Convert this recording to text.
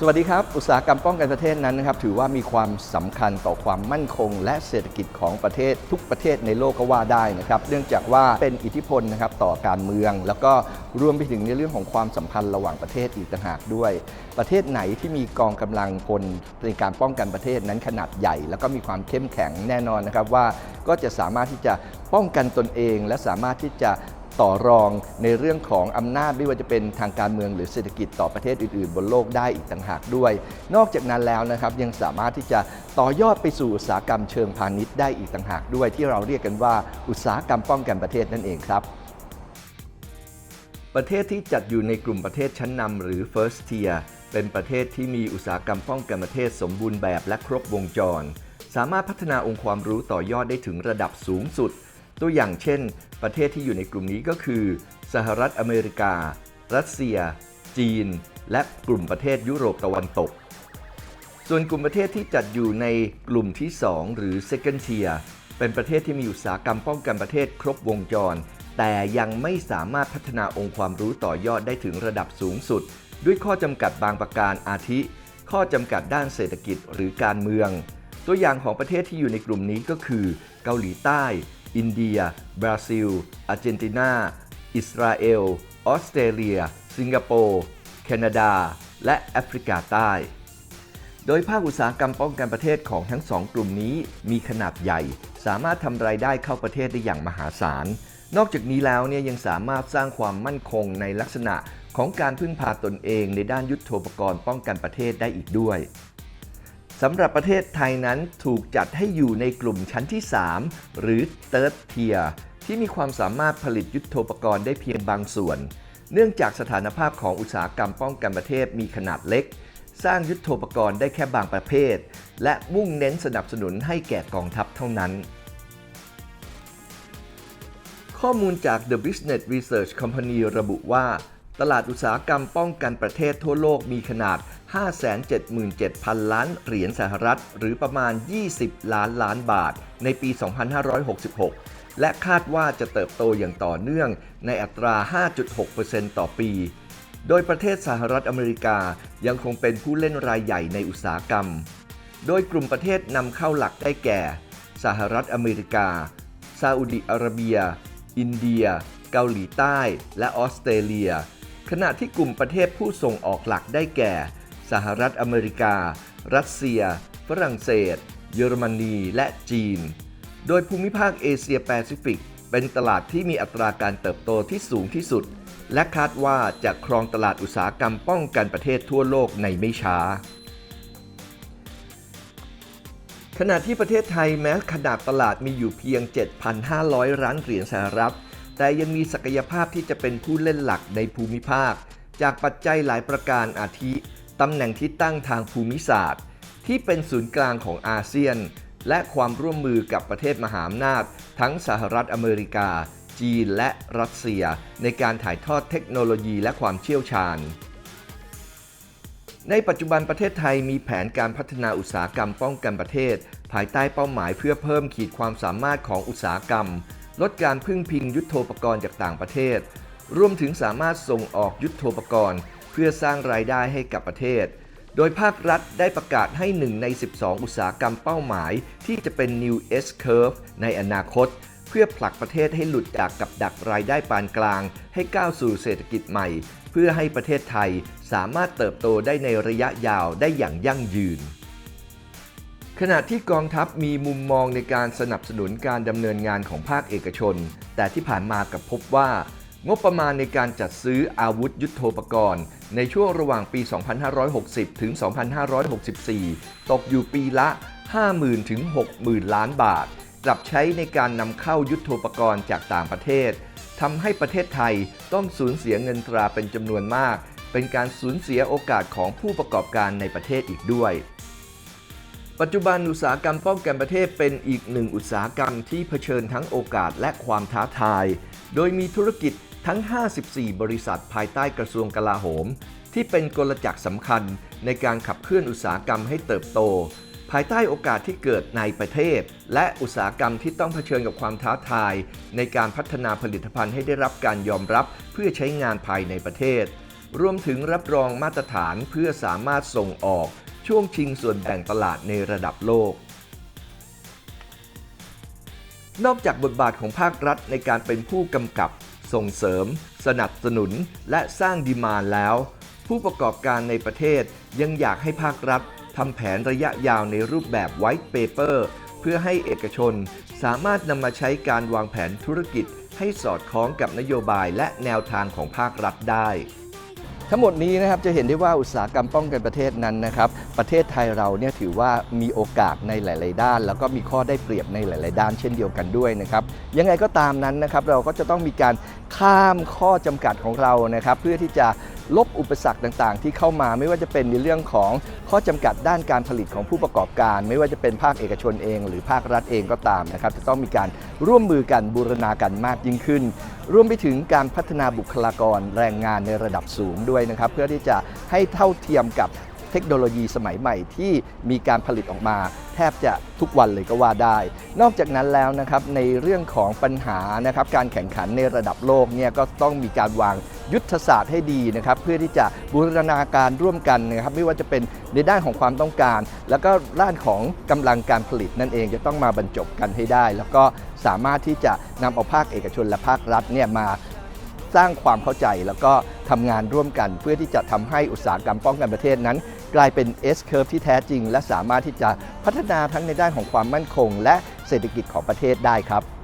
สวัสดีครับ อุตสาหกรรมป้องกันประเทศนั้นนะครับถือว่ามีความสำคัญต่อความมั่นคง และเศรษฐกิจของประเทศทุกประเทศในโลกก็ว่าได้นะครับเนื่องจากว่าเป็นอิทธิพลนะครับต่อการเมือง แล้วก็รวมไปถึงในเรื่องของความสัมพันธ์ระหว่างประเทศอีกต่างหากด้วย ประเทศไหนที่มีกองกำลังพลในการป้องกันประเทศนั้นขนาดใหญ่ แล้วก็มีความเข้มแข็งแน่นอนนะครับว่าก็จะสามารถที่จะป้องกันตนเอง และสามารถที่จะ ต่อรองในเรื่องของอำนาจไม่ว่าจะเป็นทางการเมืองหรือเศรษฐกิจต่อประเทศอื่นๆ บนโลกได้อีกต่างหากด้วย นอกจากนั้นแล้วนะครับยังสามารถที่จะต่อยอดไปสู่อุตสาหกรรมเชิงพาณิชย์ได้อีกต่างหากด้วย ที่เราเรียกกันว่าอุตสาหกรรมป้องกันประเทศนั่นเองครับประเทศที่จัดอยู่ในกลุ่มประเทศชั้นนำหรือ first tier เป็นประเทศที่มีอุตสาหกรรมป้องกันประเทศสมบูรณ์แบบและครบวงจร สามารถพัฒนาองค์ความรู้ต่อยอดได้ถึงระดับสูงสุด ตัวอย่างเช่น ประเทศที่อยู่ในกลุ่มนี้ก็คือ สหรัฐอเมริกา รัสเซีย จีน และกลุ่มประเทศยุโรปตะวันตก ส่วนกลุ่มประเทศที่จัดอยู่ในกลุ่มที่ 2 หรือ second tier เป็นประเทศที่มีอุตสาหกรรมป้องกันประเทศครบวงจร แต่ยังไม่สามารถพัฒนาองค์ความรู้ต่อยอดได้ถึงระดับสูงสุด ด้วยข้อจำกัดบางประการอาทิ ข้อจำกัดด้านเศรษฐกิจหรือการเมือง ตัวอย่างของประเทศที่อยู่ในกลุ่มนี้ก็คือ เกาหลีใต้ อินเดีย บราซิล อาร์เจนตินา อิสราเอล ออสเตรเลีย สิงคโปร์ แคนาดา และแอฟริกาใต้ โดยภาคอุตสาหกรรมป้องกันประเทศของทั้งสองกลุ่มนี้มีขนาดใหญ่ สามารถทำรายได้เข้าประเทศได้อย่างมหาศาล นอกจากนี้แล้วเนี่ยยังสามารถสร้างความมั่นคงในลักษณะของการพึ่งพาตนเองในด้านยุทโธปกรณ์ป้องกันประเทศได้อีกด้วย สำหรับประเทศไทยนั้นถูกจัดให้อยู่ในกลุ่มชั้นที่ 3 หรือ Third Tier ที่มีความสามารถผลิตยุทโธปกรณ์ได้เพียงบางส่วน เนื่องจากสถานภาพของอุตสาหกรรมป้องกันประเทศมีขนาดเล็ก สร้างยุทโธปกรณ์ได้แค่บางประเภท และมุ่งเน้นสนับสนุนให้แก่กองทัพเท่านั้น ข้อมูลจาก The Business Research Company ระบุว่า ตลาดอุตสาหกรรมป้องกันประเทศทั่วโลกมีขนาด 577,000 ล้านเหรียญสหรัฐ หรือประมาณ 20 ล้านล้านบาท ในปี 2566 และคาดว่าจะเติบโตอย่างต่อเนื่องในอัตรา 5.6%ต่อปี โดยประเทศสหรัฐอเมริกายังคงเป็นผู้เล่นรายใหญ่ในอุตสาหกรรม โดยกลุ่มประเทศนำเข้าหลักได้แก่ สหรัฐอเมริกา ซาอุดิอาระเบีย อินเดีย เกาหลีใต้ และออสเตรเลีย ขณะที่กลุ่มประเทศผู้ส่งออกหลักได้แก่ สหรัฐอเมริกา รัสเซีย ฝรั่งเศส เยอรมนี และจีน โดยภูมิภาคเอเชียแปซิฟิก เป็นตลาดที่มีอัตราการเติบโตที่สูงที่สุด และคาดว่าจะครองตลาดอุตสาหกรรมป้องกันประเทศทั่วโลกในไม่ช้า ขณะที่ประเทศไทยแม้ขนาดตลาดมีอยู่เพียง 7,500ล้านเหรียญสหรัฐ แต่ยังมีศักยภาพที่จะเป็นผู้เล่นหลักในภูมิภาค จากปัจจัยหลายประการอาทิ ตำแหน่งที่ตั้งทางภูมิศาสตร์ ที่เป็นศูนย์กลางของอาเซียน และความร่วมมือกับประเทศมหาอำนาจ ทั้งสหรัฐอเมริกา จีนและรัสเซีย ในการถ่ายทอดเทคโนโลยีและความเชี่ยวชาญ ในปัจจุบันประเทศไทยมีแผนการพัฒนาอุตสาหกรรมป้องกันประเทศ ภายใต้เป้าหมายเพื่อเพิ่มขีดความสามารถของอุตสาหกรรม ลดการพึ่งพิงยุทโธปกรณ์จากต่างประเทศ รวมถึงสามารถส่งออกยุทโธปกรณ์ เพื่อสร้างรายได้ให้กับประเทศ โดยภาครัฐได้ประกาศให้ 1 ใน 12 อุตสาหกรรมเป้าหมาย ที่จะเป็น New S Curve ในอนาคต เพื่อผลักประเทศให้หลุดจากกับดักรายได้ปานกลาง ให้ก้าวสู่เศรษฐกิจใหม่ เพื่อให้ประเทศไทยสามารถเติบโตได้ในระยะยาวได้อย่างยั่งยืนขณะที่กองทัพมีมุมมองในการสนับสนุนการดำเนินงานของภาคเอกชน แต่ที่ผ่านมากับพบว่า งบประมาณในการจัดซื้ออาวุธยุโทโธปกรณ์ ในช่วงระหว่างปี 2560 ถึง 2564 ตกอยู่ปีละ 50,000 ถึง 60,000 ล้านบาท กลับใช้ในการนำเข้ายุโทโธปกรณ์จากต่างประเทศทำให้ประเทศไทยต้องสูญเสียเงินตราเป็นจำนวนมาก เป็นการสูญเสียโอกาสของผู้ประกอบการในประเทศอีกด้วย ปัจจุบันอุตสาหกรรมป้องกันประเทศเป็นอีกหนึ่งอุตสาหกรรมที่เผชิญทั้งโอกาสและความท้าทาย โดยมีธุรกิจทั้ง 54 บริษัทภายใต้กระทรวงกลาโหม ที่เป็นกลจักรสำคัญในการขับเคลื่อนอุตสาหกรรมให้เติบโต ภายใต้โอกาสที่เกิดในประเทศ และอุตสาหกรรมที่ต้องเผชิญกับความท้าทาย ในการพัฒนาผลิตภัณฑ์ให้ได้รับการยอมรับเพื่อใช้งานภายในประเทศ รวมถึงรับรองมาตรฐานเพื่อสามารถส่งออก ช่วงชิงส่วนแบ่งตลาดในระดับโลก นอกจากบทบาทของภาครัฐในการเป็นผู้กำกับ ส่งเสริม สนับสนุน และสร้างดีมานด์แล้ว ผู้ประกอบการในประเทศยังอยากให้ภาครัฐทำแผนระยะยาวในรูปแบบ White Paper เพื่อให้เอกชนสามารถนำมาใช้การวางแผนธุรกิจให้สอดคล้องกับนโยบายและแนวทางของภาครัฐได้ ทั้งหมดนี้นะครับจะเห็นได้ว่าอุตสาหกรรมป้องกันประเทศนั้นนะครับ ประเทศไทยเราเนี่ยถือว่ามีโอกาสในหลาย ๆ ด้าน แล้วก็มีข้อได้เปรียบในหลาย ๆ ด้านเช่นเดียวกันด้วยนะครับยังไงก็ตามนั้นนะครับเราก็จะต้องมีการข้ามข้อจำกัดของเรานะครับ เพื่อที่จะลบอุปสรรคต่าง ๆ ที่เข้ามาไม่ว่าจะเป็นในเรื่องของข้อจำกัดด้านการผลิตของผู้ประกอบการ ไม่ว่าจะเป็นภาคเอกชนเอง หรือภาครัฐเองก็ตามนะครับจะต้องมีการร่วมมือกันบูรณากันมากยิ่งขึ้น รวมไปถึงการพัฒนาบุคลากรแรงงานในระดับสูงด้วยนะครับ เพื่อที่จะให้เท่าเทียมกับ ทคโนโลยีสมัยใหม่ที่มีการผลิตออกมา แทบจะทุกวันเลยก็ว่าได้ นอกจากนั้นแล้วนะครับในเรื่องของปัญหานะครับการแข่งขันในระดับโลกเนี่ยก็ต้องมีการวางยุทธศาสตร์ให้ดีนะครับเพื่อที่จะบูรณาการร่วมกันนะครับไม่ว่าจะเป็นในด้านของความต้องการ แล้วก็ด้านของกำลังการผลิตนั่นเองจะต้องมาบรรจบกันให้ได้ แล้วก็สามารถที่จะนำเอาภาคเอกชนและภาครัฐเนี่ยมา สร้างความเข้าใจแล้วก็ทำงานร่วมกัน เพื่อที่จะทำให้อุตสาหกรรมป้องกันประเทศนั้น กลายเป็น S curve ที่แท้จริง และสามารถที่จะพัฒนาทั้งในด้านของความมั่นคง และเศรษฐกิจของประเทศได้ครับ